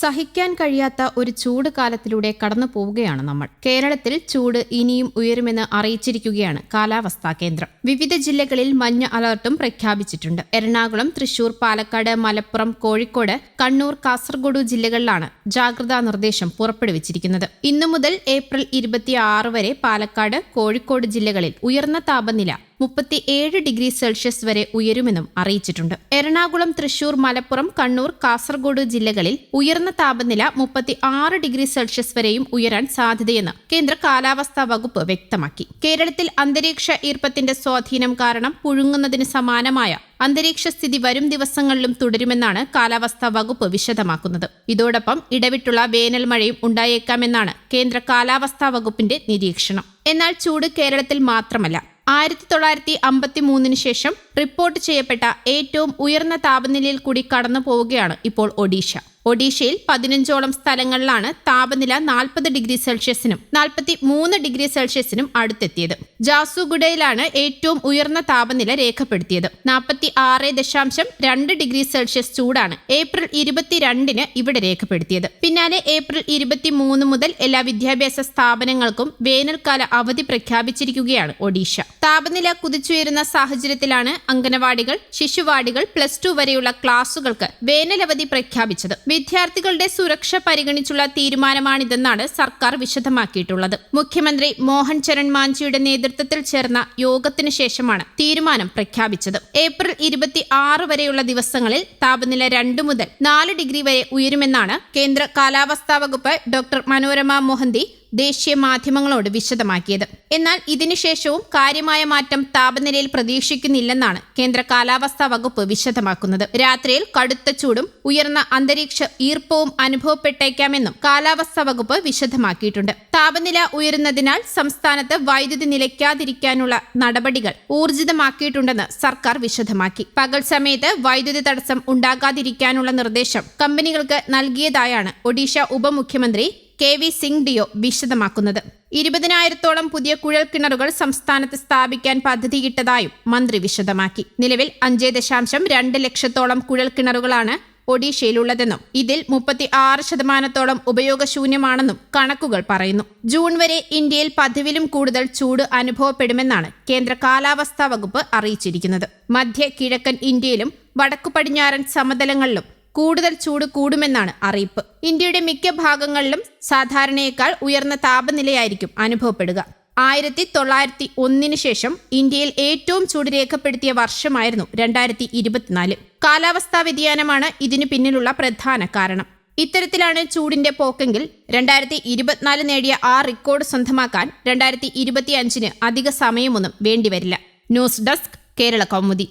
സഹിക്കാൻ കഴിയാത്ത ഒരു ചൂട് കാലത്തിലൂടെ കടന്നു പോവുകയാണ് നമ്മൾ. കേരളത്തിൽ ചൂട് ഇനിയും ഉയരുമെന്ന് അറിയിച്ചിരിക്കുകയാണ് കാലാവസ്ഥാ കേന്ദ്രം. വിവിധ ജില്ലകളിൽ മഞ്ഞ അലർട്ടും പ്രഖ്യാപിച്ചിട്ടുണ്ട്. എറണാകുളം തൃശൂർ പാലക്കാട് മലപ്പുറം കോഴിക്കോട് കണ്ണൂർ കാസർഗോഡ് ജില്ലകളിലാണ് ജാഗ്രതാ നിർദ്ദേശം പുറപ്പെടുവിച്ചിരിക്കുന്നത്. ഇന്നു മുതൽ ഏപ്രിൽ ഇരുപത്തിയാറ് വരെ പാലക്കാട് കോഴിക്കോട് ജില്ലകളിൽ ഉയർന്ന താപനില മുപ്പത്തിയേഴ് ഡിഗ്രി സെൽഷ്യസ് വരെ ഉയരുമെന്നും അറിയിച്ചിട്ടുണ്ട്. എറണാകുളം തൃശൂർ മലപ്പുറം കണ്ണൂർ കാസർഗോഡ് ജില്ലകളിൽ ഉയർന്ന താപനില മുപ്പത്തി ആറ് ഡിഗ്രി സെൽഷ്യസ് വരെയും ഉയരാൻ സാധ്യതയെന്ന് കേന്ദ്ര കാലാവസ്ഥാ വകുപ്പ് വ്യക്തമാക്കി. കേരളത്തിൽ അന്തരീക്ഷ ഈർപ്പത്തിന്റെ സ്വാധീനം കാരണം പുഴുങ്ങുന്നതിന് സമാനമായ അന്തരീക്ഷ സ്ഥിതി വരും ദിവസങ്ങളിലും തുടരുമെന്നാണ് കാലാവസ്ഥാ വകുപ്പ് വിശദമാക്കുന്നത്. ഇതോടൊപ്പം ഇടവിട്ടുള്ള വേനൽ മഴയും ഉണ്ടായേക്കാമെന്നാണ് കേന്ദ്ര കാലാവസ്ഥാ വകുപ്പിന്റെ നിരീക്ഷണം. എന്നാൽ ചൂട് കേരളത്തിൽ മാത്രമല്ല ആയിരത്തി തൊള്ളായിരത്തി അമ്പത്തി മൂന്നിന് ശേഷം റിപ്പോർട്ട് ചെയ്യപ്പെട്ട ഏറ്റവും ഉയർന്ന താപനിലയിൽ കൂടി കടന്നു പോവുകയാണ് ഇപ്പോൾ ഒഡീഷ. ഒഡീഷയിൽ പതിനഞ്ചോളം സ്ഥലങ്ങളിലാണ് താപനില നാൽപ്പത് ഡിഗ്രി സെൽഷ്യസിനും നാൽപ്പത്തി മൂന്ന് ഡിഗ്രി സെൽഷ്യസിനും അടുത്തെത്തിയത്. ജാസുഗുഡയിലാണ് ഏറ്റവും ഉയർന്ന താപനില രേഖപ്പെടുത്തിയത്. നാൽപ്പത്തി ആറ് ദശാംശം രണ്ട് ഡിഗ്രി സെൽഷ്യസ് ചൂടാണ് ഏപ്രിൽ ഇരുപത്തിരണ്ടിന് ഇവിടെ രേഖപ്പെടുത്തിയത്. പിന്നാലെ ഏപ്രിൽ ഇരുപത്തി മൂന്ന് മുതൽ എല്ലാ വിദ്യാഭ്യാസ സ്ഥാപനങ്ങൾക്കും വേനൽക്കാല അവധി പ്രഖ്യാപിച്ചിരിക്കുകയാണ് ഒഡീഷ. താപനില കുതിച്ചുയരുന്ന സാഹചര്യത്തിലാണ് അംഗനവാടികൾ ശിശുവാടികൾ പ്ലസ് ടു വരെയുള്ള ക്ലാസുകൾക്ക് വേനലവധി പ്രഖ്യാപിച്ചത്. വിദ്യാർത്ഥികളുടെ സുരക്ഷ പരിഗണിച്ചുള്ള തീരുമാനമാണിതെന്നാണ് സർക്കാർ വിശദമാക്കിയിട്ടുള്ളത്. മുഖ്യമന്ത്രി മോഹൻ ചരൺ മാഞ്ചിയുടെ നേതൃത്വത്തിൽ ചേർന്ന യോഗത്തിനു ശേഷമാണ് തീരുമാനം പ്രഖ്യാപിച്ചത്. ഏപ്രിൽ ഇരുപത്തി ആറ് വരെയുള്ള ദിവസങ്ങളിൽ താപനില രണ്ടു മുതൽ നാല് ഡിഗ്രി വരെ ഉയരുമെന്നാണ് കേന്ദ്ര കാലാവസ്ഥാ വകുപ്പ് ഡോക്ടർ മനോരമ മോഹന്തി ദേശീയ മാധ്യമങ്ങളോട് വിശദമാക്കിയത്. എന്നാൽ ഇതിനുശേഷവും കാര്യമായ മാറ്റം താപനിലയിൽ പ്രതീക്ഷിക്കുന്നില്ലെന്നാണ് കേന്ദ്ര കാലാവസ്ഥാ വകുപ്പ് വിശദമാക്കുന്നത്. രാത്രിയിൽ കടുത്ത ചൂടും ഉയർന്ന അന്തരീക്ഷ ഈർപ്പവും അനുഭവപ്പെട്ടേക്കാമെന്നും കാലാവസ്ഥാ വകുപ്പ് വിശദമാക്കിയിട്ടുണ്ട്. താപനില ഉയരുന്നതിനാൽ സംസ്ഥാനത്ത് വൈദ്യുതി നിലയ്ക്കാതിരിക്കാനുള്ള നടപടികൾ ഊർജിതമാക്കിയിട്ടുണ്ടെന്ന് സർക്കാർ വിശദമാക്കി. പകൽ സമയത്ത് വൈദ്യുതി തടസ്സം ഉണ്ടാകാതിരിക്കാനുള്ള നിർദ്ദേശം കമ്പനികൾക്ക് നൽകിയതായാണ് ഒഡീഷ ഉപമുഖ്യമന്ത്രി കെ വി സിംഗ് ഡിയോ വിശദമാക്കുന്നത്. ഇരുപതിനായിരത്തോളം പുതിയ കുഴൽ കിണറുകൾ സംസ്ഥാനത്ത് സ്ഥാപിക്കാൻ പദ്ധതിയിട്ടതായും മന്ത്രി വിശദമാക്കി. നിലവിൽ അഞ്ച് ദശാംശം രണ്ട് ലക്ഷത്തോളം കുഴൽ കിണറുകളാണ് ഒഡീഷയിലുള്ളതെന്നും ഇതിൽ മുപ്പത്തി ആറ് ശതമാനത്തോളം ഉപയോഗശൂന്യമാണെന്നും കണക്കുകൾ പറയുന്നു. ജൂൺ വരെ ഇന്ത്യയിൽ പതിവിലും കൂടുതൽ ചൂട് അനുഭവപ്പെടുമെന്നാണ് കേന്ദ്ര കാലാവസ്ഥാ വകുപ്പ് അറിയിച്ചിരിക്കുന്നത്. മധ്യ കിഴക്കൻ ഇന്ത്യയിലും വടക്കു പടിഞ്ഞാറൻ സമതലങ്ങളിലും കൂടുതൽ ചൂട് കൂടുമെന്നാണ് അറിയിപ്പ്. ഇന്ത്യയുടെ മിക്ക ഭാഗങ്ങളിലും സാധാരണയേക്കാൾ ഉയർന്ന താപനിലയായിരിക്കും അനുഭവപ്പെടുക. ആയിരത്തി തൊള്ളായിരത്തി ഒന്നിന് ശേഷം ഇന്ത്യയിൽ ഏറ്റവും ചൂട് രേഖപ്പെടുത്തിയ വർഷമായിരുന്നു രണ്ടായിരത്തി ഇരുപത്തിനാല്. കാലാവസ്ഥാ വ്യതിയാനമാണ് ഇതിനു പിന്നിലുള്ള പ്രധാന കാരണം. ഇത്തരത്തിലാണ് ചൂടിന്റെ പോക്കെങ്കിൽ രണ്ടായിരത്തി ഇരുപത്തിനാല് നേടിയ ആ റെക്കോർഡ് സ്വന്തമാക്കാൻ രണ്ടായിരത്തി ഇരുപത്തിയഞ്ചിന് അധിക സമയമൊന്നും വേണ്ടിവരില്ല. News desk Kerala Kaumudi.